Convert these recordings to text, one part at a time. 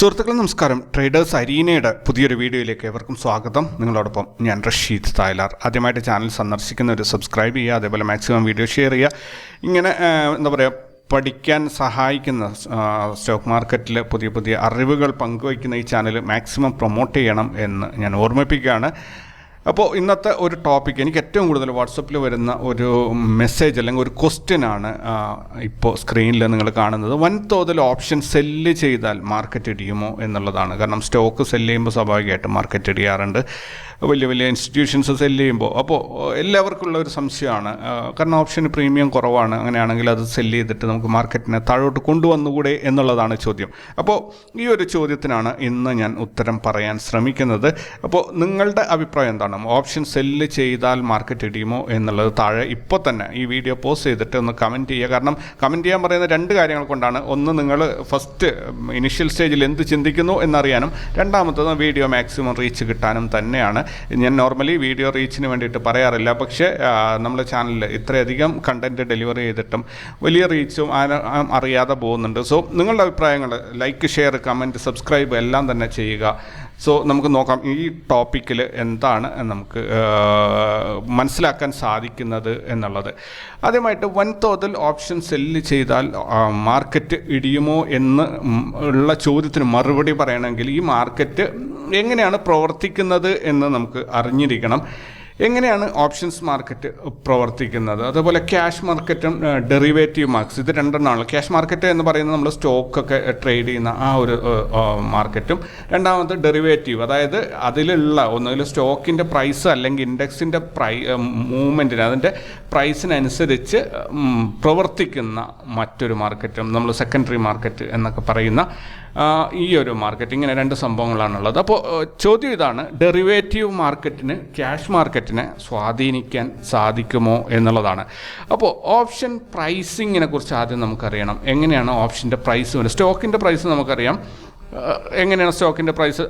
സുഹൃത്തുക്കളെ നമസ്കാരം. ട്രേഡേഴ്സ് അരീനയുടെ പുതിയൊരു വീഡിയോയിലേക്ക് ഏവർക്കും സ്വാഗതം. നിങ്ങളോടൊപ്പം ഞാൻ റഷീദ് തായ്ലാർ. ആദ്യമായിട്ട് ചാനൽ സന്ദർശിക്കുന്നവർ സബ്സ്ക്രൈബ് ചെയ്യുക അതേപോലെ മാക്സിമം വീഡിയോ ഷെയർ ചെയ്യുക. ഇങ്ങനെ എന്താ പറയുക പഠിക്കാൻ സഹായിക്കുന്ന സ്റ്റോക്ക് മാർക്കറ്റിൽ പുതിയ പുതിയ അറിവുകൾ പങ്കുവയ്ക്കുന്ന ഈ ചാനൽ മാക്സിമം പ്രൊമോട്ട് ചെയ്യണം എന്ന് ഞാൻ ഓർമ്മിപ്പിക്കുകയാണ്. അപ്പോൾ ഇന്നത്തെ ഒരു ടോപ്പിക് എനിക്ക് ഏറ്റവും കൂടുതൽ വാട്സപ്പിൽ വരുന്ന ഒരു മെസ്സേജ് അല്ലെങ്കിൽ ഒരു ക്വസ്റ്റ്യൻ ആണ് ഇപ്പോൾ സ്ക്രീനിൽ നിങ്ങൾ കാണുന്നത്. വൻതോതിൽ ഓപ്ഷൻ സെല്ല് ചെയ്താൽ മാർക്കറ്റ് ഇടിയുമോ എന്നുള്ളതാണ്. കാരണം സ്റ്റോക്ക് സെല്ല് ചെയ്യുമ്പോൾ സ്വാഭാവികമായിട്ടും മാർക്കറ്റ് ഇടിയാറുണ്ട്. വലിയ വലിയ ഇൻസ്റ്റിറ്റ്യൂഷൻസ് സെല്ല് ചെയ്യുമ്പോൾ. അപ്പോൾ എല്ലാവർക്കും ഉള്ള ഒരു സംശയമാണ്. കാരണം ഓപ്ഷന് പ്രീമിയം കുറവാണ്. അങ്ങനെയാണെങ്കിൽ അത് സെല്ല് ചെയ്തിട്ട് നമുക്ക് മാർക്കറ്റിനെ താഴോട്ട് കൊണ്ടുവന്നുകൂടെ എന്നുള്ളതാണ് ചോദ്യം. അപ്പോൾ ഈ ഒരു ചോദ്യത്തിനാണ് ഇന്ന് ഞാൻ ഉത്തരം പറയാൻ ശ്രമിക്കുന്നത്. അപ്പോൾ നിങ്ങളുടെ അഭിപ്രായം എന്താണ്? ഓപ്ഷൻ സെല്ല് ചെയ്താൽ മാർക്കറ്റ് ഇടിയുമോ എന്നുള്ളത് താഴെ ഇപ്പോൾ തന്നെ ഈ വീഡിയോ പോസ്റ്റ് ചെയ്തിട്ട് ഒന്ന് കമന്റ് ചെയ്യുക. കാരണം കമന്റ് ചെയ്യാൻ പറയുന്ന രണ്ട് കാര്യങ്ങൾ കൊണ്ടാണ്. ഒന്ന് നിങ്ങൾ ഫസ്റ്റ് ഇനിഷ്യൽ സ്റ്റേജിൽ എന്ത് ചിന്തിക്കുന്നു എന്നറിയാനും രണ്ടാമത്തത് വീഡിയോ മാക്സിമം റീച്ച് കിട്ടാനും തന്നെയാണ്. ഞാൻ നോർമലി വീഡിയോ റീച്ചിന് വേണ്ടിയിട്ട് പറയാറില്ല. പക്ഷേ നമ്മുടെ ചാനലിൽ ഇത്രയധികം കണ്ടന്റ് ഡെലിവറി ചെയ്തിട്ടും വലിയ റീച്ചും അറിയാതെ പോകുന്നുണ്ട്. സോ നിങ്ങളുടെ അഭിപ്രായങ്ങൾ ലൈക്ക് ഷെയർ കമന്റ് സബ്സ്ക്രൈബ് എല്ലാം തന്നെ ചെയ്യുക. സോ നമുക്ക് നോക്കാം ഈ ടോപ്പിക്കിൽ എന്താണ് നമുക്ക് മനസ്സിലാക്കാൻ സാധിക്കുന്നത് എന്നുള്ളത്. ആദ്യമായിട്ട് വൻതോതിൽ ഓപ്ഷൻ സെല്ല് ചെയ്താൽ മാർക്കറ്റ് ഇടിയുമോ എന്ന് ഉള്ള ചോദ്യത്തിന് മറുപടി പറയണമെങ്കിൽ ഈ മാർക്കറ്റ് എങ്ങനെയാണ് പ്രവർത്തിക്കുന്നത് എന്ന് നമുക്ക് അറിഞ്ഞിരിക്കണം. എങ്ങനെയാണ് ഓപ്ഷൻസ് മാർക്കറ്റ് പ്രവർത്തിക്കുന്നത്? അതുപോലെ ക്യാഷ് മാർക്കറ്റും ഡെറിവേറ്റീവ് മാർക്സ് ഇത് രണ്ടെണ്ണമാണ് ക്യാഷ് മാർക്കറ്റ് എന്ന് പറയുന്നത് നമ്മൾ സ്റ്റോക്കൊക്കെ ട്രേഡ് ചെയ്യുന്ന ആ ഒരു മാർക്കറ്റും രണ്ടാമത് ഡെറിവേറ്റീവ് അതായത് അതിലുള്ള ഒന്നുകിൽ സ്റ്റോക്കിന്റെ പ്രൈസ് അല്ലെങ്കിൽ ഇൻഡെക്സിന്റെ പ്രൈ മൂവ്മെന്റിന് അതിന്റെ പ്രൈസിനനുസരിച്ച് പ്രവർത്തിക്കുന്ന മറ്റൊരു മാർക്കറ്റും നമ്മൾ സെക്കൻഡറി മാർക്കറ്റ് എന്നൊക്കെ പറയുന്ന ഈ ഒരു മാർക്കറ്റ് ഇങ്ങനെ രണ്ട് സംഭവങ്ങളാണുള്ളത്. അപ്പോൾ ചോദ്യം ഇതാണ് ഡെറിവേറ്റീവ് മാർക്കറ്റിന് ക്യാഷ് മാർക്കറ്റിനെ സ്വാധീനിക്കാൻ സാധിക്കുമോ എന്നുള്ളതാണ്. അപ്പോൾ ഓപ്ഷൻ പ്രൈസിങ്ങിനെ കുറിച്ച് ആദ്യം നമുക്കറിയണം. എങ്ങനെയാണ് ഓപ്ഷന്റെ പ്രൈസ് വരുന്നത്? സ്റ്റോക്കിന്റെ പ്രൈസ് നമുക്കറിയാം. എങ്ങനെയാണ് സ്റ്റോക്കിന്റെ പ്രൈസ്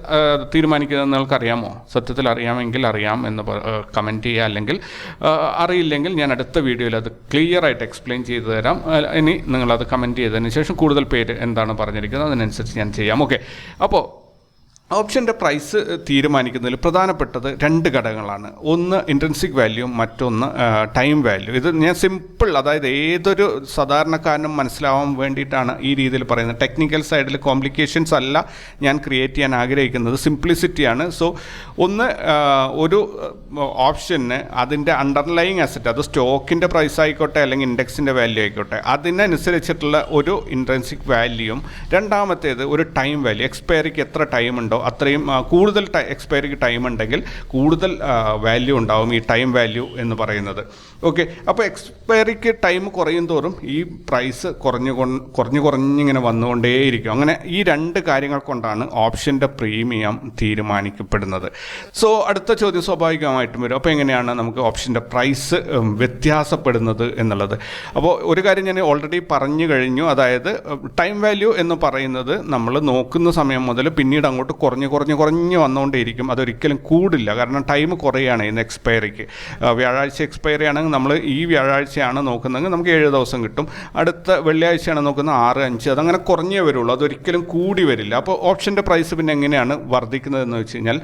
തീരുമാനിക്കുന്നത് നിങ്ങൾക്ക് അറിയാമോ സത്യത്തിൽ അറിയാമെങ്കിൽ അറിയാം എന്ന് കമന്റ് ചെയ്യുക അല്ലെങ്കിൽ അറിയില്ലെങ്കിൽ ഞാൻ അടുത്ത വീഡിയോയിൽ അത് ക്ലിയർ ആയിട്ട് എക്സ്പ്ലെയിൻ ചെയ്തു തരാം. ഇനി നിങ്ങളത് കമന്റ് ചെയ്തതിന് ശേഷം കൂടുതൽ പേര് എന്താണ് പറഞ്ഞിരിക്കുന്നത് അതിനനുസരിച്ച് ഞാൻ ചെയ്യാം. ഓക്കെ അപ്പോൾ ഓപ്ഷന്റെ പ്രൈസ് തീരുമാനിക്കുന്നതിൽ പ്രധാനപ്പെട്ടത് രണ്ട് ഘടകങ്ങളാണ്. ഒന്ന് ഇൻട്രൻസിക് വാല്യൂ മറ്റൊന്ന് ടൈം വാല്യൂ ഇത് ഞാൻ സിമ്പിൾ അതായത് ഏതൊരു സാധാരണക്കാരനും മനസ്സിലാവാൻ വേണ്ടിയിട്ടാണ് ഈ രീതിയിൽ പറയുന്നത്. ടെക്നിക്കൽ സൈഡിൽ കോംപ്ലിക്കേഷൻസ് അല്ല ഞാൻ ക്രിയേറ്റ് ചെയ്യാൻ ആഗ്രഹിക്കുന്നത്. സിംപ്ലിസിറ്റിയാണ് സോ ഒന്ന് ഒരു ഓപ്ഷന് അതിന്റെ അണ്ടർലൈങ് അസറ്റ് അത് സ്റ്റോക്കിന്റെ പ്രൈസ് ആയിക്കോട്ടെ അല്ലെങ്കിൽ ഇൻഡെക്സിന്റെ വാല്യൂ ആയിക്കോട്ടെ അതിനനുസരിച്ചിട്ടുള്ള ഒരു ഇൻട്രൻസിക് വാല്യൂയും രണ്ടാമത്തേത് ഒരു ടൈം വാല്യൂ എക്സ്പയറിക്ക് എത്ര ടൈം ഉണ്ടോ അത്രയും കൂടുതൽ എക്സ്പയറിക്ക് ടൈം ഉണ്ടെങ്കിൽ കൂടുതൽ വാല്യൂ ഉണ്ടാവും ഈ ടൈം വാല്യൂ എന്ന് പറയുന്നത്. ഓക്കെ അപ്പോൾ എക്സ്പയറിക്ക് ടൈം കുറയും തോറും ഈ പ്രൈസ് കുറഞ്ഞു കുറഞ്ഞു കുറഞ്ഞിങ്ങനെ വന്നുകൊണ്ടേയിരിക്കും. അങ്ങനെ ഈ രണ്ട് കാര്യങ്ങൾ കൊണ്ടാണ് ഓപ്ഷന്റെ പ്രീമിയം തീരുമാനിക്കപ്പെടുന്നത്. സോ അടുത്ത ചോദ്യം സ്വാഭാവികമായിട്ടും വരും. അപ്പോൾ എങ്ങനെയാണ് നമുക്ക് ഓപ്ഷന്റെ പ്രൈസ് വ്യത്യാസപ്പെടുന്നത് എന്നുള്ളത്? അപ്പോൾ ഒരു കാര്യം ഞാൻ ഓൾറെഡി പറഞ്ഞു കഴിഞ്ഞു. അതായത് ടൈം വാല്യൂ എന്ന് പറയുന്നത് നമ്മൾ നോക്കുന്ന സമയം മുതൽ പിന്നീട് അങ്ങോട്ട് കുറഞ്ഞ് കുറഞ്ഞ് കുറഞ്ഞ് വന്നുകൊണ്ടേയിരിക്കും. അതൊരിക്കലും കൂടില്ല. കാരണം ടൈം കുറയാണ് ഇന്ന് എക്സ്പയറിക്ക് വ്യാഴാഴ്ച എക്സ്പയറി ആണെങ്കിൽ നമ്മൾ ഈ വ്യാഴാഴ്ചയാണ് നോക്കുന്നതെങ്കിൽ നമുക്ക് ഏഴ് ദിവസം കിട്ടും. അടുത്ത വെള്ളിയാഴ്ചയാണ് നോക്കുന്നത് ആറ് അഞ്ച്. അതങ്ങനെ കുറഞ്ഞേ വരുള്ളൂ. അതൊരിക്കലും കൂടി വരില്ല. അപ്പോൾ ഓപ്ഷന്റെ പ്രൈസ് പിന്നെ എങ്ങനെയാണ് വർദ്ധിക്കുന്നതെന്ന് വെച്ച് കഴിഞ്ഞാൽ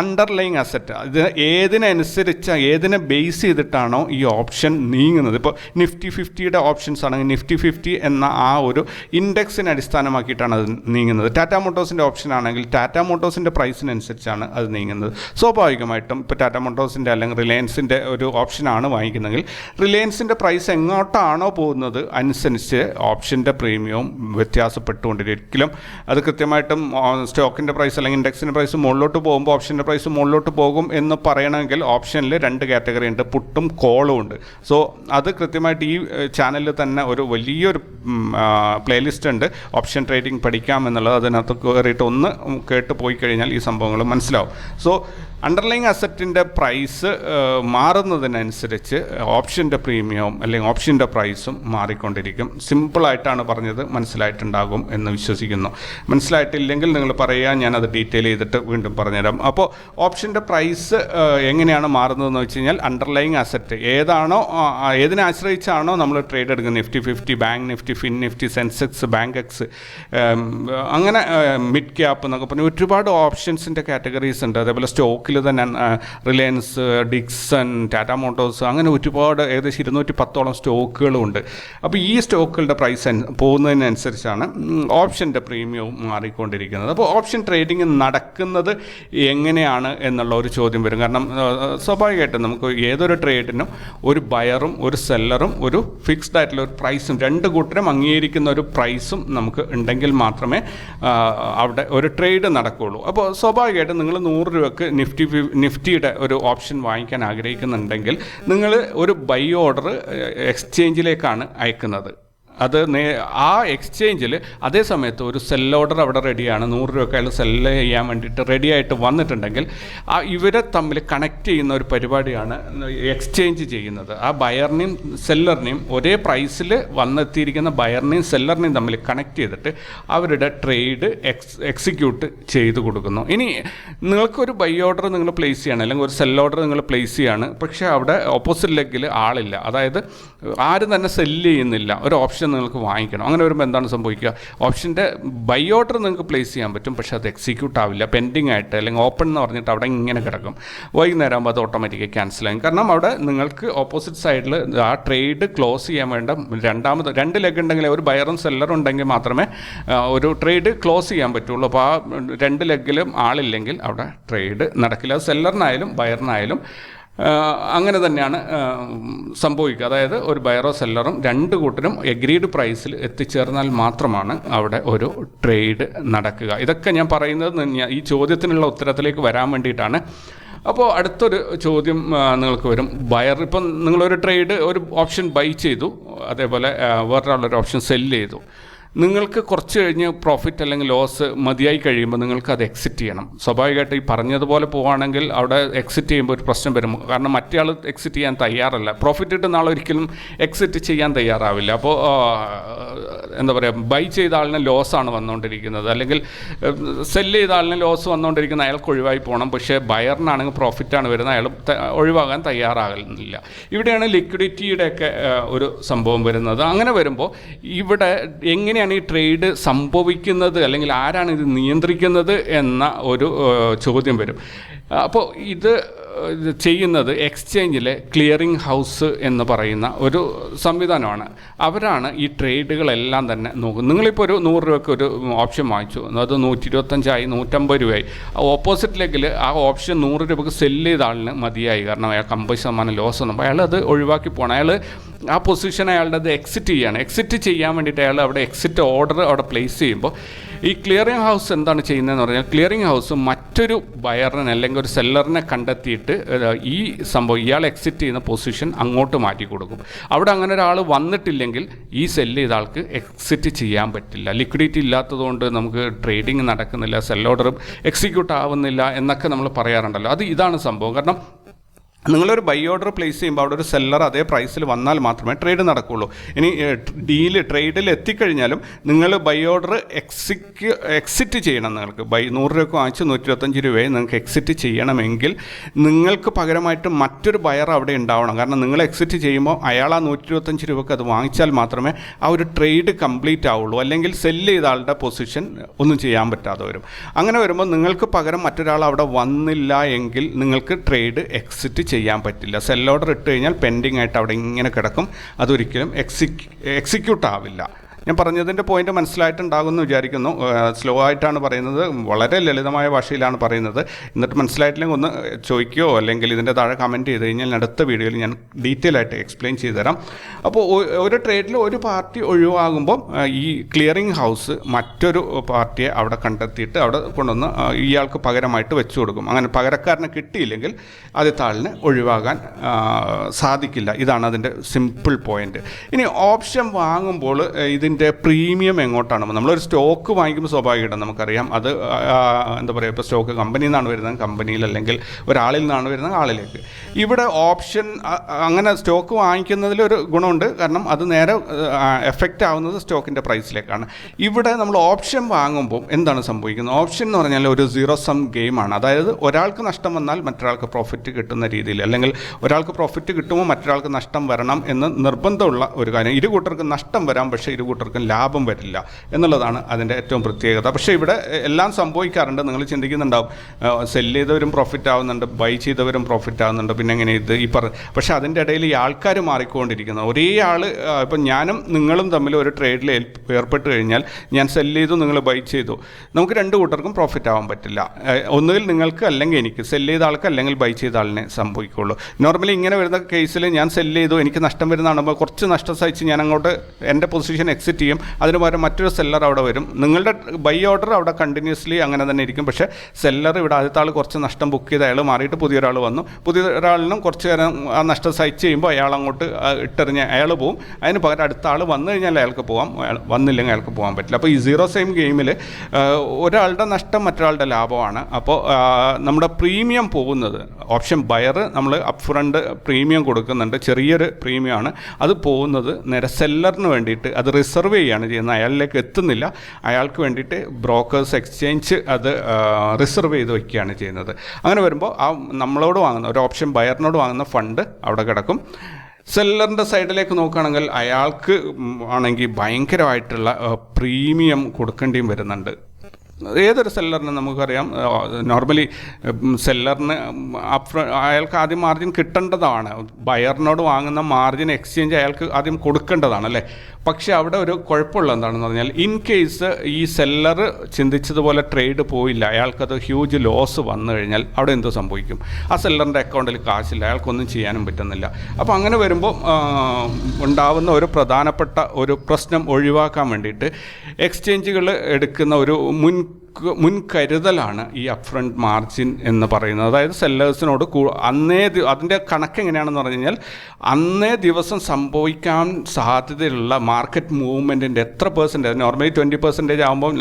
അണ്ടർലൈങ് അസറ്റ് ഇത് ഏതിനനുസരിച്ച് ഏതിനെ ബേസ് ചെയ്തിട്ടാണോ ഈ ഓപ്ഷൻ നീങ്ങുന്നത്? ഇപ്പോൾ നിഫ്റ്റി ഫിഫ്റ്റിയുടെ ഓപ്ഷൻസ് ആണെങ്കിൽ നിഫ്റ്റി ഫിഫ്റ്റി എന്ന ആ ഒരു ഇൻഡെക്സിനെ അടിസ്ഥാനമാക്കിയിട്ടാണ് അത് നീങ്ങുന്നത്. ടാറ്റ മോട്ടോഴ്സിന്റെ ഓപ്ഷൻ ആണെങ്കിൽ ടാറ്റ മോട്ടോഴ്സിന്റെ പ്രൈസിനനുസരിച്ചാണ് അത് നീങ്ങുന്നത്. സ്വാഭാവികമായിട്ടും ഇപ്പോൾ ടാറ്റ മോട്ടോഴ്സിന്റെ അല്ലെങ്കിൽ റിലയൻസിന്റെ ഒരു ഓപ്ഷനാണ് വാങ്ങിക്കുന്നതെങ്കിൽ റിലയൻസിന്റെ പ്രൈസ് എങ്ങോട്ടാണോ പോകുന്നത് അനുസരിച്ച് ഓപ്ഷന്റെ പ്രീമിയവും വ്യത്യാസപ്പെട്ടുകൊണ്ടിരിക്കും. ഒരിക്കലും അത് കൃത്യമായിട്ടും സ്റ്റോക്കിന്റെ പ്രൈസ് അല്ലെങ്കിൽ ഇൻഡെക്സിന്റെ പ്രൈസ് മുകളിലോട്ട് പോകുമ്പോൾ ഓപ്ഷന്റെ പ്രൈസ് മുകളിലോട്ട് പോകും എന്ന് പറയണമെങ്കിൽ ഓപ്ഷനിൽ രണ്ട് കാറ്റഗറി ഉണ്ട് പുട്ടും കോളും ഉണ്ട്. സോ അത് കൃത്യമായിട്ട് ഈ ചാനലിൽ തന്നെ ഒരു വലിയൊരു പ്ലേലിസ്റ്റ് ഉണ്ട്. ഓപ്ഷൻ ട്രേഡിംഗ് പഠിക്കാം എന്നുള്ളത് അതിനകത്ത് കയറിയിട്ട് ഒന്ന് കേട്ട് പോയി കഴിഞ്ഞാൽ ഈ സംഭവങ്ങൾ മനസ്സിലാവും. സോ അണ്ടർലൈങ് അസറ്റിന്റെ പ്രൈസ് മാറുന്നതിനനുസരിച്ച് ഓപ്ഷന്റെ പ്രീമിയവും അല്ലെങ്കിൽ ഓപ്ഷന്റെ പ്രൈസും മാറിക്കൊണ്ടിരിക്കും. സിമ്പിളായിട്ടാണ് പറഞ്ഞത് മനസ്സിലായിട്ടുണ്ടാകും എന്ന് വിശ്വസിക്കുന്നു. മനസ്സിലായിട്ടില്ലെങ്കിൽ നിങ്ങൾ പറയുക ഞാനത് ഡീറ്റെയിൽ ചെയ്തിട്ട് വീണ്ടും പറഞ്ഞുതരാം. അപ്പോൾ ഓപ്ഷന്റെ പ്രൈസ് എങ്ങനെയാണ് മാറുന്നതെന്ന് വെച്ച് കഴിഞ്ഞാൽ അണ്ടർലൈങ് അസറ്റ് ഏതാണോ ഏതിനെ ആശ്രയിച്ചാണോ നമ്മൾ ട്രേഡ് എടുക്കുന്നത്? Nifty fifty Bank Nifty Fin Nifty Sensex Bankex അങ്ങനെ മിഡ് ക്യാപ്പ് എന്നൊക്കെ പറഞ്ഞ് ഒരുപാട് ഓപ്ഷൻസിന്റെ കാറ്റഗറീസ് ഉണ്ട്. അതേപോലെ സ്റ്റോക്കിൽ തന്നെ റിലയൻസ് ഡിക്സൺ ടാറ്റ മോട്ടോഴ്സ് അങ്ങനെ ഒരുപാട് ഏകദേശം ഇരുന്നൂറ്റി പത്തോളം സ്റ്റോക്കുകളുമുണ്ട് അപ്പോൾ ഈ സ്റ്റോക്കുകളുടെ പ്രൈസ് പോകുന്നതിനനുസരിച്ചാണ് ഓപ്ഷന്റെ പ്രീമിയവും മാറിക്കൊണ്ടിരിക്കുന്നത്. അപ്പോൾ ഓപ്ഷൻ ട്രേഡിംഗ് നടക്കുന്നത് എങ്ങനെയാണ് എന്നുള്ള ഒരു ചോദ്യം വരും. കാരണം സ്വാഭാവികമായിട്ടും നമുക്ക് ഏതൊരു ട്രേഡിനും ഒരു ബയറും ഒരു സെല്ലറും ഒരു ഫിക്സ്ഡ് ആയിട്ടുള്ള ഒരു പ്രൈസും രണ്ട് കൂട്ടരും അംഗീകരിക്കുന്ന ഒരു പ്രൈസും നമുക്ക് ഉണ്ടെങ്കിൽ മാത്രമേ അവിടെ ഒരു ട്രേഡ് നടക്കുകയുള്ളൂ. അപ്പോൾ സ്വാഭാവികമായിട്ടും നിങ്ങൾ നൂറ് രൂപക്ക് നിഫ്റ്റി ഫി- നിഫ്റ്റിയുടെ ഒരു ഓപ്ഷൻ വാങ്ങിക്കാൻ ആഗ്രഹിക്കുന്നുണ്ടെങ്കിൽ നിങ്ങൾ ഒരു ബൈ ഓർഡർ എക്സ്ചേഞ്ചിലേക്കാണ് അയക്കുന്നത്. അത് ആ എക്സ്ചേഞ്ചിൽ അതേ സമയത്ത് ഒരു സെൽ ഓർഡർ അവിടെ റെഡിയാണ് നൂറ് രൂപ അയാൾ സെല്ല് ചെയ്യാൻ വേണ്ടിയിട്ട് റെഡി ആയിട്ട് വന്നിട്ടുണ്ടെങ്കിൽ ആ ഇവരെ തമ്മിൽ കണക്ട് ചെയ്യുന്ന ഒരു പരിപാടിയാണ് എക്സ്ചേഞ്ച് ചെയ്യുന്നത്. ആ ബയറിനെയും സെല്ലറിനെയും ഒരേ പ്രൈസിൽ വന്നെത്തിയിരിക്കുന്ന ബയറിനെയും സെല്ലറിനെയും തമ്മിൽ കണക്ട് ചെയ്തിട്ട് അവരുടെ ട്രേഡ് എക്സ് എക്സിക്യൂട്ട് ചെയ്ത് കൊടുക്കുന്നു. ഇനി നിങ്ങൾക്കൊരു ബൈ ഓർഡർ നിങ്ങൾ പ്ലേസ് ചെയ്യണം. അല്ലെങ്കിൽ ഒരു സെൽ ഓർഡർ നിങ്ങൾ പ്ലേസ് ചെയ്യാണ്. പക്ഷേ അവിടെ ഓപ്പോസിറ്റ് ലെഗിൽ ആളില്ല. അതായത് ആരും തന്നെ സെല്ല് ചെയ്യുന്നില്ല. ഒരു ഓപ്ഷൻ നിങ്ങൾക്ക് വാങ്ങിക്കണം. അങ്ങനെ വരുമ്പോൾ എന്താണ് സംഭവിക്കുക? ഓപ്ഷന്റെ ബൈ ഓർഡർ നിങ്ങൾക്ക് പ്ലേസ് ചെയ്യാൻ പറ്റും പക്ഷേ അത് എക്സിക്യൂട്ട് ആവില്ല. പെൻഡിങ് ആയിട്ട് അല്ലെങ്കിൽ ഓപ്പൺ എന്ന് പറഞ്ഞിട്ട് അവിടെ ഇങ്ങനെ കിടക്കും. വൈകുന്നേരം ആകുമ്പോൾ അത് ഓട്ടോമാറ്റിക്കായി ക്യാൻസൽ ആകും. കാരണം അവിടെ നിങ്ങൾക്ക് ഓപ്പോസിറ്റ് സൈഡിൽ ആ ട്രേഡ് ക്ലോസ് ചെയ്യാൻ വേണ്ട രണ്ടാമത് രണ്ട് ലെഗ് ഉണ്ടെങ്കിൽ ഒരു ബയറും സെല്ലറും ഉണ്ടെങ്കിൽ മാത്രമേ ഒരു ട്രേഡ് ക്ലോസ് ചെയ്യാൻ പറ്റുള്ളൂ. അപ്പോൾ ആ രണ്ട് ലെഗിലും ആളില്ലെങ്കിൽ അവിടെ ട്രേഡ് നടക്കില്ല. അത് സെല്ലറിനായാലും ബയറിനായാലും അങ്ങനെ തന്നെയാണ് സംഭവിക്കുക. അതായത് ഒരു ബയറോ സെല്ലറും രണ്ട് കൂട്ടരും എഗ്രീഡ് പ്രൈസിൽ എത്തിച്ചേർന്നാൽ മാത്രമാണ് അവിടെ ഒരു ട്രേഡ് നടക്കുക. ഇതൊക്കെ ഞാൻ പറയുന്നത് ഈ ചോദ്യത്തിനുള്ള ഉത്തരത്തിലേക്ക് വരാൻ വേണ്ടിയിട്ടാണ്. അപ്പോൾ അടുത്തൊരു ചോദ്യം നിങ്ങൾക്ക് വരും. ബയർ ഇപ്പം നിങ്ങളൊരു ട്രേഡ് ഒരു ഓപ്ഷൻ ബൈ ചെയ്തു. അതേപോലെ വേറൊരാളൊരു ഓപ്ഷൻ സെല്ല് ചെയ്തു. നിങ്ങൾക്ക് കുറച്ച് കഴിഞ്ഞ് പ്രോഫിറ്റ് അല്ലെങ്കിൽ ലോസ് മതിയായി കഴിയുമ്പോൾ നിങ്ങൾക്ക് അത് എക്സിറ്റ് ചെയ്യണം. സ്വാഭാവികമായിട്ട് ഈ പറഞ്ഞതുപോലെ പോവുകയാണെങ്കിൽ അവിടെ എക്സിറ്റ് ചെയ്യുമ്പോൾ ഒരു പ്രശ്നം വരും. കാരണം മറ്റേ ആൾ എക്സിറ്റ് ചെയ്യാൻ തയ്യാറല്ല. പ്രോഫിറ്റ് കിട്ടുന്ന ആൾ ഒരിക്കലും എക്സിറ്റ് ചെയ്യാൻ തയ്യാറാവില്ല. അപ്പോൾ എന്താ പറയുക ബൈ ചെയ്ത ആളിന് ലോസാണ് വന്നുകൊണ്ടിരിക്കുന്നത് അല്ലെങ്കിൽ സെല്ല് ചെയ്ത ആളിന് ലോസ് വന്നുകൊണ്ടിരിക്കുന്ന അയാൾക്ക് ഒഴിവായി പോകണം പക്ഷേ ബയറിനാണെങ്കിൽ പ്രോഫിറ്റാണ് വരുന്നത്. അയാൾ ഒഴിവാകാൻ തയ്യാറാകുന്നില്ല. ഇവിടെയാണ് ലിക്വിഡിറ്റിയുടെയൊക്കെ ഒരു സംഭവം വരുന്നത്. അങ്ങനെ വരുമ്പോൾ ഇവിടെ എങ്ങനെയാണ് ഈ ട്രേഡ് സംഭവിക്കുന്നത് അല്ലെങ്കിൽ ആരാണ് ഇത് നിയന്ത്രിക്കുന്നത് എന്ന ഒരു ചോദ്യം വരും. അപ്പോൾ ഇത് ചെയ്യുന്നത് എക്സ്ചേഞ്ചിലെ ക്ലിയറിംഗ് ഹൗസ് എന്ന് പറയുന്ന ഒരു സംവിധാനമാണ്. അവരാണ് ഈ ട്രേഡുകളെല്ലാം തന്നെ നോക്കുന്നത്. നിങ്ങളിപ്പോൾ ഒരു നൂറ് രൂപയ്ക്ക് ഒരു ഓപ്ഷൻ വാങ്ങിച്ചു. അത് നൂറ്റി ഇരുപത്തഞ്ചായി നൂറ്റമ്പത് രൂപയായി. ഓപ്പോസിറ്റ് ലെഗിൽ ആ ഓപ്ഷൻ നൂറ് രൂപയ്ക്ക് സെല്ല് ചെയ്ത ആളിന് മതിയായി. കാരണം അയാൾക്ക് അമ്പത് ശതമാനം ലോസ് ഒന്നും. അയാൾ അത് ഒഴിവാക്കി പോകണം അയാൾ ആ പൊസിഷൻ അയാളുടെ അത് എക്സിറ്റ് ചെയ്യാണ്. എക്സിറ്റ് ചെയ്യാൻ വേണ്ടിയിട്ട് അയാൾ അവിടെ എക്സിറ്റ് ഓർഡർ അവിടെ പ്ലേസ് ചെയ്യുമ്പോൾ ഈ ക്ലിയറിംഗ് ഹൗസ് എന്താണ് ചെയ്യുന്നതെന്ന് പറഞ്ഞാൽ ക്ലിയറിംഗ് ഹൗസ് മറ്റൊരു ബയറിനെ അല്ലെങ്കിൽ ഒരു സെല്ലറിനെ കണ്ടെത്തിയിട്ട് ഈ സംഭവം ഇയാൾ എക്സിറ്റ് ചെയ്യുന്ന പൊസിഷൻ അങ്ങോട്ട് മാറ്റി കൊടുക്കും. അവിടെ അങ്ങനെ ഒരാൾ വന്നിട്ടില്ലെങ്കിൽ ഈ സെല്ല് ഇതാൾക്ക് എക്സിറ്റ് ചെയ്യാൻ പറ്റില്ല. ലിക്വിഡിറ്റി ഇല്ലാത്തതുകൊണ്ട് നമുക്ക് ട്രേഡിംഗ് നടക്കുന്നില്ല സെൽ ഓർഡറും എക്സിക്യൂട്ട് ആവുന്നില്ല എന്നൊക്കെ നമ്മൾ പറയാറുണ്ടല്ലോ. അത് ഇതാണ് സംഭവം. കാരണം നിങ്ങളൊരു ബൈ ഓർഡർ പ്ലേസ് ചെയ്യുമ്പോൾ അവിടെ ഒരു സെല്ലർ അതേ പ്രൈസിൽ വന്നാൽ മാത്രമേ ട്രേഡ് നടക്കുകയുള്ളൂ ഇനി ഡീൽ ട്രേഡിൽ എത്തിക്കഴിഞ്ഞാലും നിങ്ങൾ ബൈ ഓർഡർ എക്സിക്യൂ എക്സിറ്റ് ചെയ്യണം നിങ്ങൾക്ക്. ബൈ നൂറ് രൂപ വാങ്ങിച്ച് നൂറ്റി ഇരുപത്തഞ്ച് രൂപയെ നിങ്ങൾക്ക് എക്സിറ്റ് ചെയ്യണമെങ്കിൽ നിങ്ങൾക്ക് പകരമായിട്ട് മറ്റൊരു ബയർ അവിടെ ഉണ്ടാവണം. കാരണം നിങ്ങൾ എക്സിറ്റ് ചെയ്യുമ്പോൾ അയാൾ ആ നൂറ്റി ഇരുപത്തഞ്ച് രൂപക്ക് അത് വാങ്ങിച്ചാൽ മാത്രമേ ആ ഒരു ട്രേഡ് കംപ്ലീറ്റ് ആവുള്ളൂ. അല്ലെങ്കിൽ സെല്ല് ചെയ്ത ആളുടെ പൊസിഷൻ ഒന്നും ചെയ്യാൻ പറ്റാതെ വരും. അങ്ങനെ വരുമ്പോൾ നിങ്ങൾക്ക് പകരം മറ്റൊരാൾ അവിടെ വന്നില്ല എങ്കിൽ നിങ്ങൾക്ക് ട്രേഡ് എക്സിറ്റ് ചെയ്യാൻ പറ്റില്ല. സെൽ ഓർഡർ ഇട്ട് കഴിഞ്ഞാൽ പെൻഡിങ് ആയിട്ട് അവിടെ ഇങ്ങനെ കിടക്കും. അതൊരിക്കലും എക്സിക്യൂ എക്സിക്യൂട്ട് ആവില്ല. ഞാൻ പറഞ്ഞതിന്റെ പോയിന്റ് മനസ്സിലായിട്ടുണ്ടാകുമെന്ന് വിചാരിക്കുന്നു. സ്ലോ ആയിട്ടാണ് പറയുന്നത്. വളരെ ലളിതമായ ഭാഷയിലാണ് പറയുന്നത്. എന്നിട്ട് മനസ്സിലായിട്ടില്ലെങ്കിൽ ഒന്ന് ചോദിക്കുകയോ അല്ലെങ്കിൽ ഇതിന്റെ താഴെ കമന്റ് ചെയ്ത് കഴിഞ്ഞാൽ അടുത്ത വീഡിയോയിൽ ഞാൻ ഡീറ്റെയിൽ ആയിട്ട് എക്സ്പ്ലെയിൻ ചെയ്തു തരാം. അപ്പോൾ ഒരു ട്രേഡിൽ ഒരു പാർട്ടി ഒഴിവാകുമ്പോൾ ഈ ക്ലിയറിംഗ് ഹൗസ് മറ്റൊരു പാർട്ടിയെ അവിടെ കണ്ടെത്തിയിട്ട് അവിടെ കൊണ്ടുവന്ന് ഇയാൾക്ക് പകരമായിട്ട് വെച്ചു കൊടുക്കും. അങ്ങനെ പകരക്കാരനെ കിട്ടിയില്ലെങ്കിൽ ആദ്യത്തെ ആളിന് ഒഴിവാകാൻ സാധിക്കില്ല. ഇതാണ് അതിന്റെ സിമ്പിൾ പോയിന്റ് ഇനി ഓപ്ഷൻ വാങ്ങുമ്പോൾ ഇതിന് ട്രേഡിന്റെ പ്രീമിയം എങ്ങോട്ടാണ്? നമ്മളൊരു സ്റ്റോക്ക് വാങ്ങിക്കുമ്പോൾ സ്വാഭാവികമായിട്ടും നമുക്കറിയാം. അത് എന്താ പറയുക ഇപ്പോൾ സ്റ്റോക്ക് കമ്പനിയിൽ നിന്നാണ് വരുന്നത്. കമ്പനിയിൽ അല്ലെങ്കിൽ ഒരാളിൽ നിന്നാണ് വരുന്നത് ആളിലേക്ക്. ഇവിടെ ഓപ്ഷൻ അങ്ങനെ സ്റ്റോക്ക് വാങ്ങിക്കുന്നതിൽ ഒരു ഗുണമുണ്ട്. കാരണം അത് നേരെ എഫക്റ്റ് ആവുന്നത് സ്റ്റോക്കിന്റെ പ്രൈസിലേക്കാണ്. ഇവിടെ നമ്മൾ ഓപ്ഷൻ വാങ്ങുമ്പോൾ എന്താണ് സംഭവിക്കുന്നത്? ഓപ്ഷൻ എന്ന് പറഞ്ഞാൽ ഒരു സീറോ സം ഗെയിമാണ് അതായത് ഒരാൾക്ക് നഷ്ടം വന്നാൽ മറ്റൊരാൾക്ക് പ്രോഫിറ്റ് കിട്ടുന്ന രീതിയിൽ അല്ലെങ്കിൽ ഒരാൾക്ക് പ്രോഫിറ്റ് കിട്ടുമ്പോൾ മറ്റൊരാൾക്ക് നഷ്ടം വരണം എന്ന് നിർബന്ധമുള്ള ഒരു കാര്യം. ഇരു കൂട്ടർക്കും നഷ്ടം വരാം പക്ഷേ ഇരു കൂട്ടർക്കും ലാഭം വരില്ല എന്നുള്ളതാണ് അതിന്റെ ഏറ്റവും പ്രത്യേകത. പക്ഷേ ഇവിടെ എല്ലാം സംഭവിക്കാറുണ്ട്. നിങ്ങൾ ചിന്തിക്കുന്നുണ്ടാവും. സെൽ ചെയ്തവരും പ്രോഫിറ്റ് ആവുന്നുണ്ട് ബൈ ചെയ്തവരും പ്രോഫിറ്റ് ആവുന്നുണ്ട്. പിന്നെ എങ്ങനെ ഇത് ഈ പറ പക്ഷേ അതിന്റെ ഇടയിൽ ഈ ആൾക്കാർ മാറിക്കൊണ്ടിരിക്കുന്നത് ഒരേ ആൾ ഇപ്പം ഞാനും നിങ്ങളും തമ്മിൽ ഒരു ട്രേഡിൽ ഏർപ്പെട്ട് കഴിഞ്ഞാൽ ഞാൻ സെൽ ചെയ്തു നിങ്ങൾ ബൈ ചെയ്തു. നമുക്ക് രണ്ട് കൂട്ടർക്കും പ്രോഫിറ്റ് ആവാൻ പറ്റില്ല. ഒന്നുകിൽ നിങ്ങൾക്ക് അല്ലെങ്കിൽ എനിക്ക്. സെല്ല് ചെയ്ത ആൾക്ക് അല്ലെങ്കിൽ ബൈ ചെയ്ത ആളിനെ സംഭവിക്കുള്ളൂ. നോർമലി ഇങ്ങനെ വരുന്ന കേസിൽ ഞാൻ സെല്ല് ചെയ്തു എനിക്ക് നഷ്ടം വരുന്ന കാണുമ്പോൾ കുറച്ച് നഷ്ടം സഹിച്ച് ഞാൻ അങ്ങോട്ട് എന്റെ പൊസിഷൻ എക്സിറ്റ് ചെയ്യും. അതിന് പകരം മറ്റൊരു സെല്ലർ അവിടെ വരും. നിങ്ങളുടെ ബൈ ഓർഡർ അവിടെ കണ്ടിന്യൂസ്ലി അങ്ങനെ തന്നെ ഇരിക്കും. പക്ഷേ സെല്ലർ ഇവിടെ ആദ്യത്തെ ആൾ കുറച്ച് നഷ്ടം ബുക്ക് ചെയ്ത അയാൾ മാറിയിട്ട് പുതിയൊരാൾ വന്നു. പുതിയ ഒരാളിനും കുറച്ച് നേരം ആ നഷ്ടം സഹിച്ച് ചെയ്യുമ്പോൾ അയാൾ അങ്ങോട്ട് ഇട്ടെറിഞ്ഞ് അയാൾ പോവും. അതിന് പകരം അടുത്ത ആൾ വന്നു കഴിഞ്ഞാൽ അയാൾക്ക് പോകാം വന്നില്ലെങ്കിൽ അയാൾക്ക് പോകാൻ പറ്റില്ല. അപ്പോൾ ഈ സീറോ സെയിം ഗെയിമിൽ ഒരാളുടെ നഷ്ടം മറ്റൊരാളുടെ ലാഭമാണ്. അപ്പോൾ നമ്മുടെ പ്രീമിയം പോകുന്നത് ഓപ്ഷൻ ബയർ നമ്മൾ അപ് ഫ്രണ്ട് പ്രീമിയം കൊടുക്കുന്നുണ്ട്. ചെറിയൊരു പ്രീമിയം ആണ്. അത് പോകുന്നത് നേരെ സെല്ലറിന് വേണ്ടിയിട്ട് അത് റിസർവ് ചെയ്യുകയാണ് ചെയ്യുന്നത്. അയാളിലേക്ക് എത്തുന്നില്ല. അയാൾക്ക് വേണ്ടിയിട്ട് ബ്രോക്കേഴ്സ് എക്സ്ചേഞ്ച് അത് റിസർവ് ചെയ്ത് വയ്ക്കുകയാണ് ചെയ്യുന്നത്. അങ്ങനെ വരുമ്പോൾ ആ നമ്മളോട് വാങ്ങുന്ന ഒരു ഓപ്ഷൻ ബയറിനോട് വാങ്ങുന്ന ഫണ്ട് അവിടെ കിടക്കും. സെല്ലറിന്റെ സൈഡിലേക്ക് നോക്കുകയാണെങ്കിൽ അയാൾക്ക് ആണെങ്കിൽ ഭയങ്കരമായിട്ടുള്ള പ്രീമിയം കൊടുക്കേണ്ടിയും വരുന്നുണ്ട്. ഏതൊരു സെല്ലറിനും നമുക്കറിയാം നോർമലി സെല്ലറിന് അപ്ര അയാൾക്ക് ആദ്യം മാർജിൻ കിട്ടേണ്ടതാണ്. ബയറിനോട് വാങ്ങുന്ന മാർജിൻ എക്സ്ചേഞ്ച് അയാൾക്ക് ആദ്യം കൊടുക്കേണ്ടതാണ് അല്ലേ? പക്ഷേ അവിടെ ഒരു കുഴപ്പമുള്ള എന്താണെന്ന് പറഞ്ഞാൽ ഇൻ കേസ് ഈ സെല്ലർ ചിന്തിച്ചതുപോലെ ട്രേഡ് പോയില്ല അയാൾക്കത് ഹ്യൂജ് ലോസ് വന്നു കഴിഞ്ഞാൽ അവിടെ എന്ത് സംഭവിക്കും? ആ സെല്ലറിന്റെ അക്കൗണ്ടിൽ കാശില്ല അയാൾക്കൊന്നും ചെയ്യാനും പറ്റുന്നില്ല. അപ്പോൾ അങ്ങനെ വരുമ്പോൾ ഉണ്ടാവുന്ന ഒരു പ്രധാനപ്പെട്ട ഒരു പ്രശ്നം ഒഴിവാക്കാൻ വേണ്ടിയിട്ട് എക്സ്ചേഞ്ചുകൾ എടുക്കുന്ന ഒരു മുൻ മുൻകരുതലാണ് ഈ അപ്ഫ്രണ്ട് മാർജിൻ എന്ന് പറയുന്നത്. അതായത് സെല്ലേഴ്സിനോട് അന്നേ അതിന്റെ കണക്ക് എങ്ങനെയാണെന്ന് പറഞ്ഞു കഴിഞ്ഞാൽ അന്നേ ദിവസം സംഭവിക്കാൻ സാധ്യതയുള്ള മാർക്കറ്റ് മൂവ്മെന്റിന്റെ എത്ര പെർസെന്റേജ് നോർമലി ട്വന്റി പെർസെന്റേജ് ആകുമ്പോൾ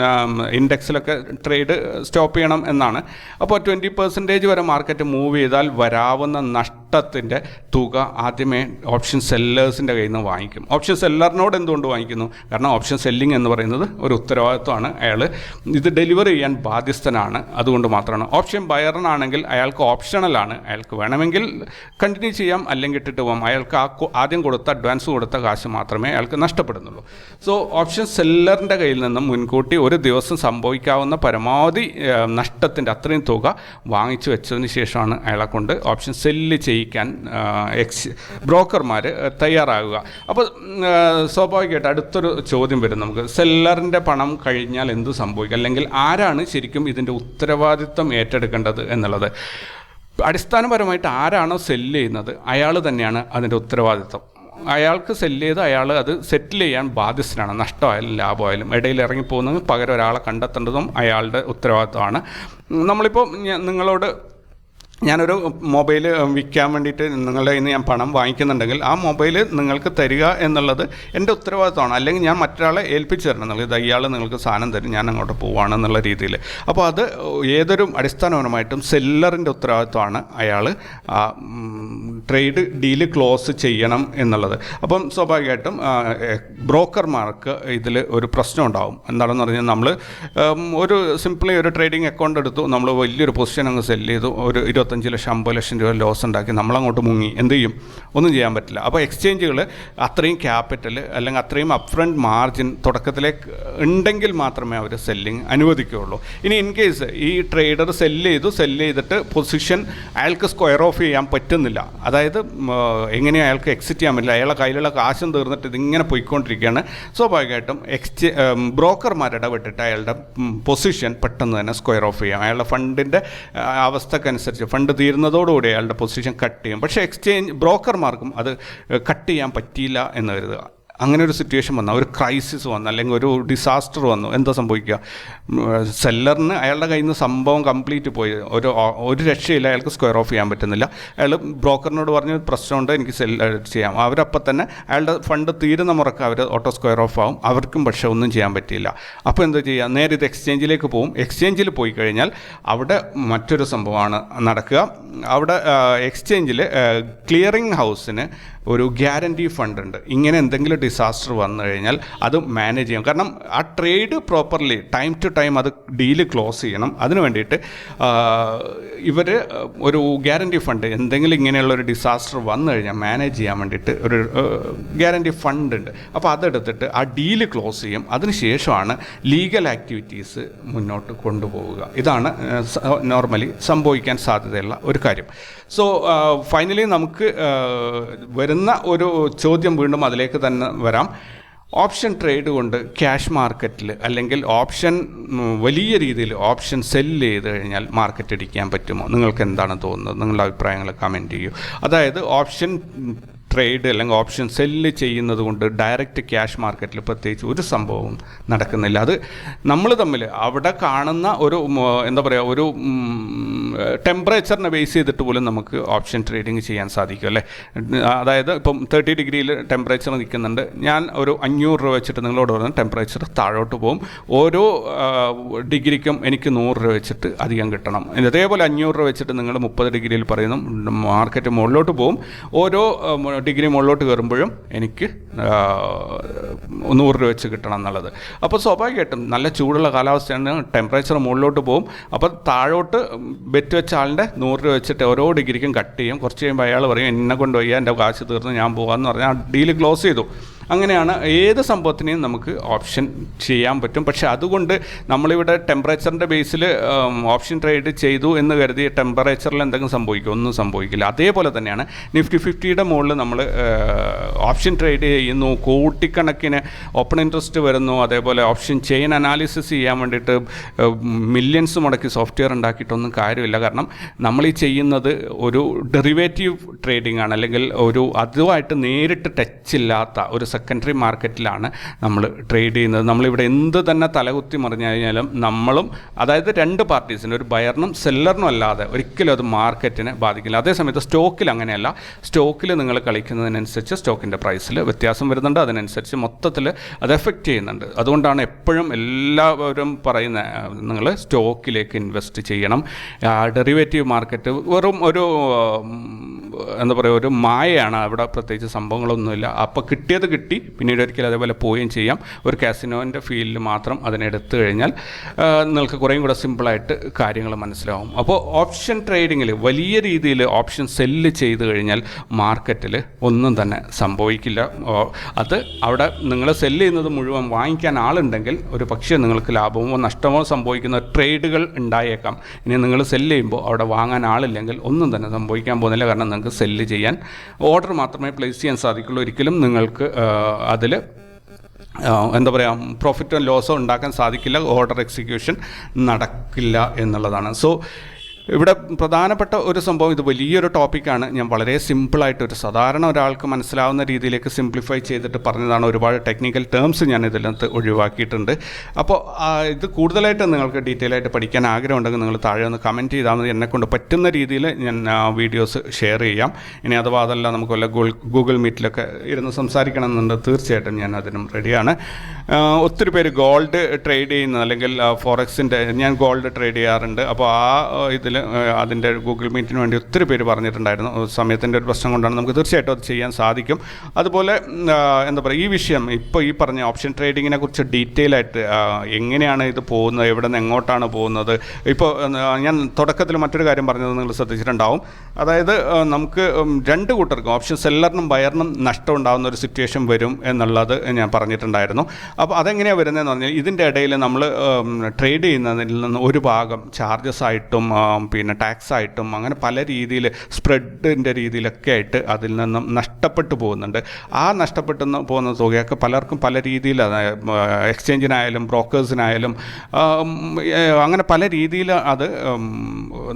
ഇൻഡെക്സിലൊക്കെ ട്രേഡ് സ്റ്റോപ്പ് ചെയ്യണം എന്നാണ്. അപ്പോൾ ട്വന്റി പെർസെന്റേജ് വരെ മാർക്കറ്റ് മൂവ് ചെയ്താൽ വരാവുന്ന നഷ്ടത്തിന്റെ തുക ആദ്യമേ ഓപ്ഷൻ സെല്ലേഴ്സിന്റെ കയ്യിൽ നിന്ന് വാങ്ങിക്കും. ഓപ്ഷൻ സെല്ലറിനോട് എന്തുകൊണ്ട് വാങ്ങിക്കുന്നു? കാരണം ഓപ്ഷൻ സെല്ലിംഗ് എന്ന് പറയുന്നത് ഒരു ഉത്തരവാദിത്വമാണ് അയാൾ ഇത് ഡെലിവർ ചെയ്യാൻ ബാധ്യസ്ഥനാണ് അതുകൊണ്ട് മാത്രമാണ്. ഓപ്ഷൻ ബയറിനാണെങ്കിൽ അയാൾക്ക് ഓപ്ഷണലാണ് അയാൾക്ക് വേണമെങ്കിൽ കണ്ടിന്യൂ ചെയ്യാം അല്ലെങ്കിൽ ഇട്ടിട്ട് പോകാം അയാൾക്ക് ആ ആദ്യം കൊടുത്ത അഡ്വാൻസ് കൊടുത്ത കാശ് മാത്രമേ അയാൾക്ക് നഷ്ടപ്പെടുന്നുള്ളൂ. സോ ഓപ്ഷൻ സെല്ലറിന്റെ കയ്യിൽ നിന്നും മുൻകൂട്ടി ഒരു ദിവസം സംഭവിക്കാവുന്ന പരമാവധി നഷ്ടത്തിന്റെ അത്രയും തുക വാങ്ങിച്ചു വെച്ചതിന് ശേഷമാണ് അയാളെ കൊണ്ട് ഓപ്ഷൻ സെല്ല് ചെയ്യിക്കാൻ എക്സ് ബ്രോക്കർമാർ തയ്യാറാകുക. അപ്പോൾ സ്വാഭാവികമായിട്ട് അടുത്തൊരു ചോദ്യം വരും നമുക്ക്. സെല്ലറിന്റെ പണം കഴിഞ്ഞാൽ എന്ത് സംഭവിക്കും? അല്ലെങ്കിൽ ആരാണ് ശരിക്കും ഇതിന്റെ ഉത്തരവാദിത്വം ഏറ്റെടുക്കേണ്ടത് എന്നുള്ളത്? അടിസ്ഥാനപരമായിട്ട് ആരാണോ സെല്ല് ചെയ്യുന്നത് അയാൾ തന്നെയാണ് അതിന്റെ ഉത്തരവാദിത്വം. അയാൾക്ക് സെല്ല് ചെയ്ത് അയാൾ അത് സെറ്റിൽ ചെയ്യാൻ ബാധ്യസ്ഥനാണ്. നഷ്ടമായാലും ലാഭമായാലും ഇടയിൽ ഇറങ്ങിപ്പോകുന്നത് പകരം ഒരാളെ കണ്ടെത്തേണ്ടതും അയാളുടെ ഉത്തരവാദിത്തമാണ് നമ്മളിപ്പോൾ നിങ്ങളോട് ഞാനൊരു മൊബൈൽ വിൽക്കാൻ വേണ്ടിയിട്ട് നിങ്ങളുടെ കയ്യിൽ നിന്ന് ഞാൻ പണം വാങ്ങിക്കുന്നുണ്ടെങ്കിൽ ആ മൊബൈൽ നിങ്ങൾക്ക് തരിക എന്നുള്ളത് എന്റെ ഉത്തരവാദിത്തമാണ്. അല്ലെങ്കിൽ ഞാൻ മറ്റൊരാളെ ഏൽപ്പിച്ചു തരണം ഇത് ഇയാൾ നിങ്ങൾക്ക് സാധനം തരും ഞാൻ അങ്ങോട്ട് പോവാണെന്നുള്ള രീതിയിൽ. അപ്പോൾ അത് ഏതൊരു അടിസ്ഥാനപരമായിട്ടും സെല്ലറിന്റെ ഉത്തരവാദിത്തമാണ് അയാൾ ട്രേഡ് ഡീൽ ക്ലോസ് ചെയ്യണം എന്നുള്ളത്. അപ്പം സ്വാഭാവികമായിട്ടും ബ്രോക്കർമാർക്ക് ഇതിൽ ഒരു പ്രശ്നം ഉണ്ടാകും എന്താണെന്ന് പറഞ്ഞാൽ നമ്മൾ ഒരു സിംപ്ലി ഒരു ട്രേഡിംഗ് അക്കൗണ്ട് എടുത്തു നമ്മൾ വലിയൊരു പൊസിഷൻ അങ്ങ് സെല്ല് ചെയ്തു ഒരു ഇരുപത്തഞ്ച് ലക്ഷം അമ്പത് ലക്ഷം രൂപ ലോസ് ഉണ്ടാക്കി നമ്മളങ്ങോട്ട് മുങ്ങി. എന്ത് ചെയ്യും? ഒന്നും ചെയ്യാൻ പറ്റില്ല. അപ്പോൾ എക്സ്ചേഞ്ചുകൾ അത്രയും ക്യാപിറ്റൽ അല്ലെങ്കിൽ അത്രയും അപ്ഫ്രണ്ട് മാർജിൻ തുടക്കത്തിലേക്ക് ഉണ്ടെങ്കിൽ മാത്രമേ അവർ സെല്ലിങ് അനുവദിക്കുകയുള്ളൂ. ഇനി ഇൻ കേസ് ഈ ട്രേഡർ സെല്ല് ചെയ്തു സെല്ല് ചെയ്തിട്ട് പൊസിഷൻ അയാൾക്ക് സ്ക്വയർ ഓഫ് ചെയ്യാൻ പറ്റുന്നില്ല. അതായത് എങ്ങനെയും അയാൾക്ക് എക്സിറ്റ് ചെയ്യാൻ പറ്റില്ല. അയാളെ കയ്യിലുള്ള കാശും തീർന്നിട്ട് ഇതിങ്ങനെ പോയിക്കൊണ്ടിരിക്കുകയാണ്. സ്വാഭാവികമായിട്ടും എക്സ്ചേ ബ്രോക്കർമാർ ഇടപെട്ടിട്ട് അയാളുടെ പൊസിഷൻ പെട്ടെന്ന് തന്നെ സ്ക്വയർ ഓഫ് ചെയ്യാം. അയാളുടെ ഫണ്ടിന്റെ അവസ്ഥക്കനുസരിച്ച് ഫണ്ട് തീരുന്നതോടുകൂടി അയാളുടെ പൊസിഷൻ കട്ട് ചെയ്യും. പക്ഷേ എക്സ്ചേഞ്ച് ബ്രോക്കർമാർക്കും അത് കട്ട് ചെയ്യാൻ പറ്റിയില്ല എന്ന് കരുതുക. അങ്ങനെ ഒരു സിറ്റുവേഷൻ വന്നു ഒരു ക്രൈസിസ് വന്നു. അല്ലെങ്കിൽ ഒരു ഡിസാസ്റ്റർ വന്നു. എന്താ സംഭവിക്കുക? സെല്ലറിന് അയാളുടെ കയ്യിൽ നിന്ന് സംഭവം കംപ്ലീറ്റ് പോയി. ഒരു ഒരു രക്ഷയില്ല. അയാൾക്ക് സ്ക്വയർ ഓഫ് ചെയ്യാൻ പറ്റുന്നില്ല. അയാൾ ബ്രോക്കറിനോട് പറഞ്ഞ് പ്രശ്നമുണ്ട് എനിക്ക് സെൽ ചെയ്യാം. അവരപ്പം തന്നെ അയാളുടെ ഫണ്ട് തീരുന്ന മുറക്ക് അവർ ഓട്ടോ സ്ക്വയർ ഓഫ് ആവും. അവർക്കും പക്ഷേ ഒന്നും ചെയ്യാൻ പറ്റിയില്ല. അപ്പോൾ എന്താ ചെയ്യുക? നേരെ ഇത് എക്സ്ചേഞ്ചിലേക്ക് പോകും എക്സ്ചേഞ്ചിൽ പോയി കഴിഞ്ഞാൽ അവിടെ മറ്റൊരു സംഭവമാണ് നടക്കുക. അവിടെ എക്സ്ചേഞ്ചിൽ ക്ലിയറിംഗ് ഹൗസിന് ഒരു ഗ്യാരണ്ടി ഫണ്ട് ഉണ്ട്. ഇങ്ങനെ എന്തെങ്കിലും ഡിസാസ്റ്റർ വന്നു കഴിഞ്ഞാൽ അത് മാനേജ് ചെയ്യണം. കാരണം ആ trade properly time to time അത് ഡീൽ ക്ലോസ് ചെയ്യണം. അതിന് വേണ്ടിയിട്ട് ഇവർ ഒരു ഗ്യാരണ്ടി ഫണ്ട് എന്തെങ്കിലും ഇങ്ങനെയുള്ള ഒരു ഡിസാസ്റ്റർ വന്നു കഴിഞ്ഞാൽ മാനേജ് ചെയ്യാൻ വേണ്ടിയിട്ട് ഒരു ഗ്യാരണ്ടി ഫണ്ട് ഉണ്ട്. അപ്പോൾ അതെടുത്തിട്ട് ആ ഡീൽ ക്ലോസ് ചെയ്യും. അതിനുശേഷമാണ് ലീഗൽ ആക്ടിവിറ്റീസ് മുന്നോട്ട് കൊണ്ടുപോവുക. ഇതാണ് നോർമലി സംഭവിക്കാൻ സാധ്യതയുള്ള ഒരു കാര്യം. സോ ഫൈനലി നമുക്ക് വരുന്ന ഒരു ചോദ്യം വീണ്ടും അതിലേക്ക് തന്നെ വരാം. ഓപ്ഷൻ ട്രേഡ് കൊണ്ട് ക്യാഷ് മാർക്കറ്റിൽ അല്ലെങ്കിൽ ഓപ്ഷൻ വലിയ രീതിയിൽ ഓപ്ഷൻ സെല്ല് ചെയ്ത് കഴിഞ്ഞാൽ മാർക്കറ്റ് അടിക്കാൻ പറ്റുമോ? നിങ്ങൾക്ക് എന്താണ് തോന്നുന്നത്? നിങ്ങളുടെ അഭിപ്രായങ്ങൾ കമന്റ് ചെയ്യൂ. അതായത് ഓപ്ഷൻ ട്രേഡ് അല്ലെങ്കിൽ ഓപ്ഷൻ സെല്ല് ചെയ്യുന്നത് കൊണ്ട് ഡയറക്റ്റ് ക്യാഷ് മാർക്കറ്റിൽ പ്രത്യേകിച്ച് ഒരു സംഭവവും നടക്കുന്നില്ല. അത് നമ്മൾ തമ്മിൽ അവിടെ കാണുന്ന ഒരു എന്താ പറയുക ഒരു ടെമ്പറേച്ചറിനെ ബേസ് ചെയ്തിട്ട് പോലും നമുക്ക് ഓപ്ഷൻ ട്രേഡിംഗ് ചെയ്യാൻ സാധിക്കും അല്ലേ? അതായത് ഇപ്പം തേർട്ടി ഡിഗ്രിയിൽ ടെമ്പറേച്ചർ നിൽക്കുന്നുണ്ട്. ഞാൻ ഒരു അഞ്ഞൂറ് രൂപ വെച്ചിട്ട് നിങ്ങളോട് പറഞ്ഞ ടെമ്പറേച്ചർ താഴോട്ട് പോകും ഓരോ ഡിഗ്രിക്കും എനിക്ക് നൂറ് രൂപ വെച്ചിട്ട് അധികം കിട്ടണം. അതേപോലെ അഞ്ഞൂറ് രൂപ വെച്ചിട്ട് നിങ്ങൾ മുപ്പത് ഡിഗ്രിയിൽ പറയുന്നു മാർക്കറ്റ് മുകളിലോട്ട് പോകും ഓരോ ഡിഗ്രി മുകളിലോട്ട് കയറുമ്പോഴും എനിക്ക് നൂറ് രൂപ വെച്ച് കിട്ടണം എന്നുള്ളത്. അപ്പോൾ സ്വാഭാവികമായിട്ടും നല്ല ചൂടുള്ള കാലാവസ്ഥയാണ്. ടെമ്പറേച്ചർ മുകളിലോട്ട് പോകും അപ്പോൾ താഴോട്ട് ബെറ്റ് വെച്ച ആളിന്റെ നൂറ് രൂപ വെച്ചിട്ട് ഓരോ ഡിഗ്രിക്കും കട്ട് ചെയ്യും. കുറച്ച് കഴിയുമ്പോൾ അയാൾ പറയും എന്നെ കൊണ്ടുപോയി എന്റെ കാശ് തീർന്ന് ഞാൻ പോകാമെന്ന് പറഞ്ഞാൽ ഡീൽ ക്ലോസ് ചെയ്തു. അങ്ങനെയാണ് ഏത് സംഭവത്തിനെയും നമുക്ക് ഓപ്ഷൻ ചെയ്യാൻ പറ്റും. പക്ഷെ അതുകൊണ്ട് നമ്മളിവിടെ ടെമ്പറേച്ചറിന്റെ ബേസിൽ ഓപ്ഷൻ ട്രേഡ് ചെയ്തു എന്ന് കരുതി ടെമ്പറേച്ചറിൽ എന്തെങ്കിലും സംഭവിക്കും ഒന്നും സംഭവിക്കില്ല. അതേപോലെ തന്നെയാണ് നിഫ്റ്റി ഫിഫ്റ്റിയുടെ മുകളിൽ നമ്മൾ ഓപ്ഷൻ ട്രേഡ് ചെയ്യുന്നു. കോട്ടിക്കണക്കിന് ഓപ്പൺ ഇൻട്രസ്റ്റ് വരുന്നു. അതേപോലെ ഓപ്ഷൻ ചെയിൻ അനാലിസിസ് ചെയ്യാൻ വേണ്ടിയിട്ട് മില്യൺസ് മുടക്കി സോഫ്റ്റ്വെയർ ഉണ്ടാക്കിയിട്ടൊന്നും കാര്യമില്ല. കാരണം നമ്മൾ ഈ ചെയ്യുന്നത് ഒരു ഡെറിവേറ്റീവ് ട്രേഡിംഗ് ആണ്. അല്ലെങ്കിൽ ഒരു അതുമായിട്ട് നേരിട്ട് ടച്ച് ഇല്ലാത്ത ഒരു സെക്കൻഡറി മാർക്കറ്റിലാണ് നമ്മൾ ട്രേഡ് ചെയ്യുന്നത്. നമ്മളിവിടെ എന്ത് തന്നെ തലകുത്തി മറിഞ്ഞു കഴിഞ്ഞാലും നമ്മളും അതായത് രണ്ട് പാർട്ടീസിന് ഒരു ബയറിനും സെല്ലറിനും അല്ലാതെ ഒരിക്കലും അത് മാർക്കറ്റിനെ ബാധിക്കില്ല. അതേസമയത്ത് സ്റ്റോക്കിൽ അങ്ങനെയല്ല. സ്റ്റോക്കിൽ നിങ്ങൾ കളിക്കുന്നതിനനുസരിച്ച് സ്റ്റോക്കിന്റെ പ്രൈസിൽ വ്യത്യാസം വരുന്നുണ്ട്. അതിനനുസരിച്ച് മൊത്തത്തിൽ അത് എഫക്റ്റ് ചെയ്യുന്നുണ്ട്. അതുകൊണ്ടാണ് എപ്പോഴും എല്ലാവരും പറയുന്ന നിങ്ങൾ സ്റ്റോക്കിലേക്ക് ഇൻവെസ്റ്റ് ചെയ്യണം. ഡെറിവേറ്റീവ് മാർക്കറ്റ് വെറും ഒരു എന്താ പറയുക ഒരു മായയാണ് അവിടെ പ്രത്യേകിച്ച് സംഭവങ്ങളൊന്നുമില്ല. അപ്പോൾ കിട്ടിയത് കിട്ടി പിന്നീട് ഒരിക്കലും അതേപോലെ പോവുകയും ചെയ്യാം. ഒരു കാസിനോന്റെ ഫീൽഡിൽ മാത്രം അതിനെടുത്തു കഴിഞ്ഞാൽ നിങ്ങൾക്ക് കുറേയും കൂടെ സിമ്പിളായിട്ട് കാര്യങ്ങൾ മനസ്സിലാവും. അപ്പോൾ ഓപ്ഷൻ ട്രേഡിങ്ങിൽ വലിയ രീതിയിൽ ഓപ്ഷൻ സെല്ല് ചെയ്ത് കഴിഞ്ഞാൽ മാർക്കറ്റിൽ ഒന്നും തന്നെ സംഭവിക്കില്ല. അത് അവിടെ നിങ്ങൾ സെല്ല് ചെയ്യുന്നത് മുഴുവൻ വാങ്ങിക്കാൻ ആളുണ്ടെങ്കിൽ ഒരു പക്ഷേ നിങ്ങൾക്ക് ലാഭമോ നഷ്ടമോ സംഭവിക്കുന്ന ട്രേഡുകൾ ഉണ്ടായേക്കാം. ഇനി നിങ്ങൾ സെല്ല് ചെയ്യുമ്പോൾ അവിടെ വാങ്ങാൻ ആളില്ലെങ്കിൽ ഒന്നും തന്നെ സംഭവിക്കാൻ പോകുന്നില്ല. കാരണം നിങ്ങൾക്ക് സെല്ല് ചെയ്യാൻ ഓർഡർ മാത്രമേ പ്ലേസ് ചെയ്യാൻ സാധിക്കുള്ളൂ. ഒരിക്കലും നിങ്ങൾക്ക് അതിൽ എന്താ പറയുക പ്രോഫിറ്റോ ലോസോ ഉണ്ടാക്കാൻ സാധിക്കില്ല ഓർഡർ എക്സിക്യൂഷൻ നടക്കില്ല എന്നുള്ളതാണ്. സോ ഇവിടെ പ്രധാനപ്പെട്ട ഒരു സംഭവം ഇത് വലിയൊരു ടോപ്പിക്കാണ്. ഞാൻ വളരെ സിമ്പിളായിട്ട് ഒരു സാധാരണ ഒരാൾക്ക് മനസ്സിലാവുന്ന രീതിയിലേക്ക് സിംപ്ലിഫൈ ചെയ്തിട്ട് പറഞ്ഞതാണ് ഒരുപാട് ടെക്നിക്കൽ ടേംസ് ഞാൻ ഇതിനകത്ത് ഒഴിവാക്കിയിട്ടുണ്ട്. അപ്പോൾ ഇത് കൂടുതലായിട്ട് നിങ്ങൾക്ക് ഡീറ്റെയിൽ ആയിട്ട് പഠിക്കാൻ ആഗ്രഹമുണ്ടെങ്കിൽ നിങ്ങൾ താഴെ ഒന്ന് കമന്റ് ചെയ്താൽ മതി. എന്നെക്കൊണ്ട് പറ്റുന്ന രീതിയിൽ ഞാൻ വീഡിയോസ് ഷെയർ ചെയ്യാം. ഇനി അഥവാ അതല്ല നമുക്ക് വല്ല ഗൂഗിൾ മീറ്റിലൊക്കെ ഇരുന്ന് സംസാരിക്കണമെന്നുണ്ട് തീർച്ചയായിട്ടും ഞാൻ അതിനും റെഡിയാണ് ഒത്തിരി പേര് ഗോൾഡ് ട്രേഡ് ചെയ്യുന്ന അല്ലെങ്കിൽ ഫോറക്സിന്റെ ഞാൻ ഗോൾഡ് ട്രേഡ് ചെയ്യാറുണ്ട്. അപ്പോൾ ആ ഇതിൽ അതിന്റെ ഗൂഗിൾ മീറ്റിന് വേണ്ടി ഒത്തിരി പേര് പറഞ്ഞിട്ടുണ്ടായിരുന്നു. സമയത്തിന്റെ ഒരു പ്രശ്നം കൊണ്ടാണ് നമുക്ക് തീർച്ചയായിട്ടും അത് ചെയ്യാൻ സാധിക്കും. അതുപോലെ എന്താ പറയുക ഈ വിഷയം ഇപ്പോൾ ഈ പറഞ്ഞ ഓപ്ഷൻ ട്രേഡിങ്ങിനെ കുറിച്ച് ഡീറ്റെയിൽ ആയിട്ട് എങ്ങനെയാണ് ഇത് പോകുന്നത് എവിടെ നിന്ന് എങ്ങോട്ടാണ് പോകുന്നത്? ഇപ്പോൾ ഞാൻ തുടക്കത്തിൽ മറ്റൊരു കാര്യം പറഞ്ഞത് നിങ്ങൾ ശ്രദ്ധിച്ചിട്ടുണ്ടാവും. അതായത് നമുക്ക് രണ്ട് കൂട്ടർക്കും ഓപ്ഷൻ സെല്ലറിനും ബയറിനും നഷ്ടം ഉണ്ടാകുന്ന ഒരു സിറ്റുവേഷൻ വരും എന്നുള്ളത് ഞാൻ പറഞ്ഞിട്ടുണ്ടായിരുന്നു. അപ്പോൾ അതെങ്ങനെയാണ് വരുന്നതെന്ന് പറഞ്ഞാൽ ഇതിന്റെ ഇടയിൽ നമ്മൾ ട്രേഡ് ചെയ്യുന്നതിൽ നിന്ന് ഒരു ഭാഗം ചാർജസ് ആയിട്ടും പിന്നെ ടാക്സ് ആയിട്ടും അങ്ങനെ പല രീതിയിൽ സ്പ്രെഡിന്റെ രീതിയിലൊക്കെ ആയിട്ട് അതിൽ നിന്നും നഷ്ടപ്പെട്ടു പോകുന്നുണ്ട്. ആ നഷ്ടപ്പെട്ടു പോകുന്ന തുകയൊക്കെ പലർക്കും പല രീതിയിൽ എക്സ്ചേഞ്ചിനായാലും ബ്രോക്കേഴ്സിനായാലും അങ്ങനെ പല രീതിയിൽ അത്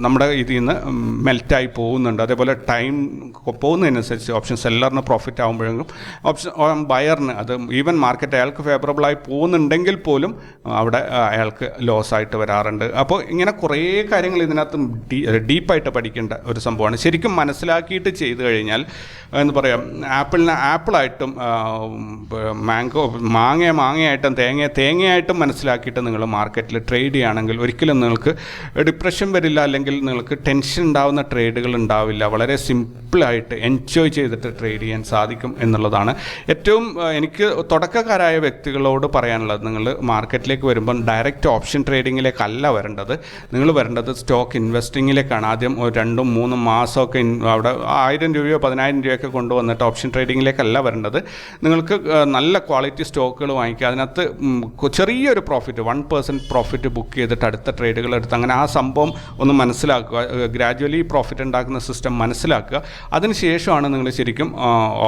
നമ്മുടെ ഇതിൽ നിന്ന് മെൽറ്റായി പോകുന്നുണ്ട്. അതേപോലെ ടൈം പോകുന്നതിനനുസരിച്ച് ഓപ്ഷൻ സെല്ലറിന് പ്രോഫിറ്റ് ആകുമ്പോഴെങ്കിലും ഓപ്ഷൻ ബയറിന് അത് ഈവൻ മാർക്കറ്റ് അയാൾക്ക് ഫേവറബിളായി പോകുന്നുണ്ടെങ്കിൽ പോലും അവിടെ അയാൾക്ക് ലോസ് ആയിട്ട് വരാറുണ്ട്. അപ്പോൾ ഇങ്ങനെ കുറേ കാര്യങ്ങൾ ഇതിനകത്ത് ഡീ ഡീപ്പായിട്ട് പഠിക്കേണ്ട ഒരു സംഭവമാണ്. ശരിക്കും മനസ്സിലാക്കിയിട്ട് ചെയ്തു കഴിഞ്ഞാൽ എന്ന് പറയാം ആപ്പിളിന് ആപ്പിളായിട്ടും മാംഗോ മാങ്ങ മാങ്ങയായിട്ടും തേങ്ങ തേങ്ങയായിട്ടും മനസ്സിലാക്കിയിട്ട് നിങ്ങൾ മാർക്കറ്റിൽ ട്രേഡ് ചെയ്യുകയാണെങ്കിൽ ഒരിക്കലും നിങ്ങൾക്ക് ഡിപ്രഷൻ വരില്ല അല്ലെങ്കിൽ നിങ്ങൾക്ക് ടെൻഷൻ ഉണ്ടാവുന്ന ട്രേഡുകൾ ഉണ്ടാവില്ല. വളരെ സിമ്പിളായിട്ട് എൻജോയ് ചെയ്തിട്ട് ട്രേഡ് ചെയ്യാൻ സാധിക്കും എന്നുള്ളതാണ്. ഏറ്റവും എനിക്ക് തുടക്കക്കാരായ വ്യക്തികളോട് പറയാനുള്ളത് നിങ്ങൾ മാർക്കറ്റിലേക്ക് വരുമ്പം ഡയറക്റ്റ് ഓപ്ഷൻ ട്രേഡിങ്ങിലേക്കല്ല വരേണ്ടത്. നിങ്ങൾ വരേണ്ടത് സ്റ്റോക്ക് ഇൻവെസ്റ്റിങ്ങിലേക്കാണ് ആദ്യം ഒരു രണ്ടും മൂന്നും മാസമൊക്കെ അവിടെ ആയിരം രൂപയോ പതിനായിരം രൂപയൊക്കെ കൊണ്ടുവന്നിട്ട് ഓപ്ഷൻ ട്രേഡിങ്ങിലേക്കല്ല വരേണ്ടത്. നിങ്ങൾക്ക് നല്ല ക്വാളിറ്റി സ്റ്റോക്കുകൾ വാങ്ങിക്കുക. അതിനകത്ത് ചെറിയൊരു profit one percent profit book ചെയ്തിട്ട് അടുത്ത ട്രേഡുകൾ എടുത്ത് അങ്ങനെ ആ സംഭവം ഒന്ന് മനസ്സിലാക്കുക. ഗ്രാജുവലി പ്രോഫിറ്റ് ഉണ്ടാക്കുന്ന സിസ്റ്റം മനസ്സിലാക്കുക. അതിനുശേഷമാണ് നിങ്ങൾ ശരിക്കും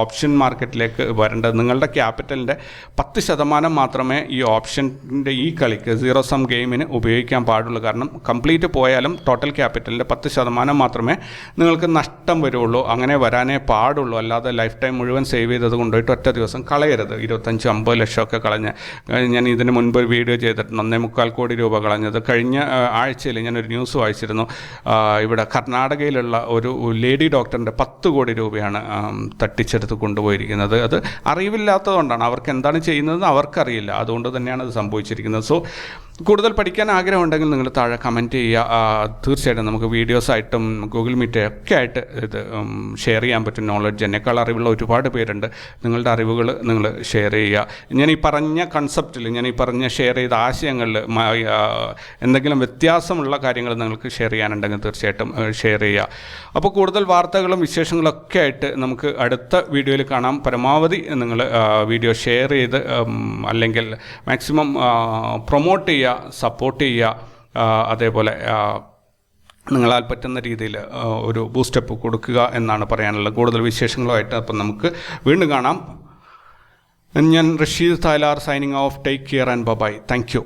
ഓപ്ഷൻ മാർക്കറ്റിലേക്ക് വരേണ്ടത്. നിങ്ങളുടെ ക്യാപിറ്റലിന്റെ പത്ത് ശതമാനം മാത്രമേ ഈ ഓപ്ഷന്റെ ഈ കളിക്ക് സീറോ സം ഗെയിമിന് ഉപയോഗിക്കാൻ പാടുള്ളൂ. കാരണം കംപ്ലീറ്റ് പോയാലും ടോട്ടൽ ക്യാപിറ്റലിന്റെ പത്ത് ശതമാനം മാത്രമേ നിങ്ങൾക്ക് നഷ്ടം വരുള്ളൂ അങ്ങനെ വരാനേ പാടുള്ളൂ. അല്ലാതെ ലൈഫ് ടൈം മുഴുവൻ സേവ് ചെയ്തത് കൊണ്ടുപോയിട്ട് ഒറ്റ ദിവസം കളയരുത്. ഇരുപത്തഞ്ച് അമ്പത് ലക്ഷമൊക്കെ കളഞ്ഞ് ഞാൻ ഇതിന് മുൻപ് ഒരു വീഡിയോ ചെയ്തിട്ടുണ്ട്. ഒന്നേ മുക്കാൽ കോടി രൂപ കളഞ്ഞത്. കഴിഞ്ഞ ആഴ്ചയിൽ ഞാനൊരു ന്യൂസ് വായിച്ചിരുന്നു. ഇവിടെ കർണാടകയിലുള്ള ഒരു ലേഡി ഡോക്ടറിന്റെ പത്ത് കോടി രൂപയാണ് തട്ടിച്ചെടുത്ത് കൊണ്ടുപോയിരിക്കുന്നത്. അത് അറിവില്ലാത്തതുകൊണ്ടാണ്. അവർക്ക് എന്താണ് ചെയ്യുന്നതെന്ന് അവർക്കറിയില്ല. അതുകൊണ്ട് തന്നെയാണ് അത് സംഭവിച്ചിരിക്കുന്നത്. സോ കൂടുതൽ പഠിക്കാൻ ആഗ്രഹമുണ്ടെങ്കിൽ നിങ്ങൾ താഴെ കമന്റ് ചെയ്യുക. തീർച്ചയായിട്ടും നമുക്ക് വീഡിയോസായിട്ടും ഗൂഗിൾ മീറ്റ് ഒക്കെ ആയിട്ട് ഇത് ഷെയർ ചെയ്യാൻ പറ്റും. നോളജ് എന്നെക്കാൾ അറിവുള്ള ഒരുപാട് പേരുണ്ട്. നിങ്ങളുടെ അറിവുകൾ നിങ്ങൾ ഷെയർ ചെയ്യുക. ഞാൻ ഈ പറഞ്ഞ കൺസെപ്റ്റിൽ ഞാൻ ഈ പറഞ്ഞ ഷെയർ ചെയ്ത ആശയങ്ങളിൽ എന്തെങ്കിലും വ്യത്യാസമുള്ള കാര്യങ്ങൾ നിങ്ങൾക്ക് ഷെയർ ചെയ്യാനുണ്ടെങ്കിൽ തീർച്ചയായിട്ടും ഷെയർ ചെയ്യുക. അപ്പോൾ കൂടുതൽ വാർത്തകളും വിശേഷങ്ങളും ഒക്കെ ആയിട്ട് നമുക്ക് അടുത്ത വീഡിയോയിൽ കാണാം. പരമാവധി നിങ്ങൾ വീഡിയോ ഷെയർ ചെയ്ത് അല്ലെങ്കിൽ മാക്സിമം പ്രൊമോട്ട് ചെയ്യുക. സപ്പോർട്ട് ചെയ്യുക അതേപോലെ നിങ്ങളാൽ പറ്റുന്ന രീതിയിൽ ഒരു ബൂസ്റ്റപ്പ് കൊടുക്കുക എന്നാണ് പറയാനുള്ളത്. കൂടുതൽ വിശേഷങ്ങളുമായിട്ട് അപ്പം നമുക്ക് വീണ്ടും കാണാം. ഞാൻ Rasheed Thailar signing off take care and bye thank you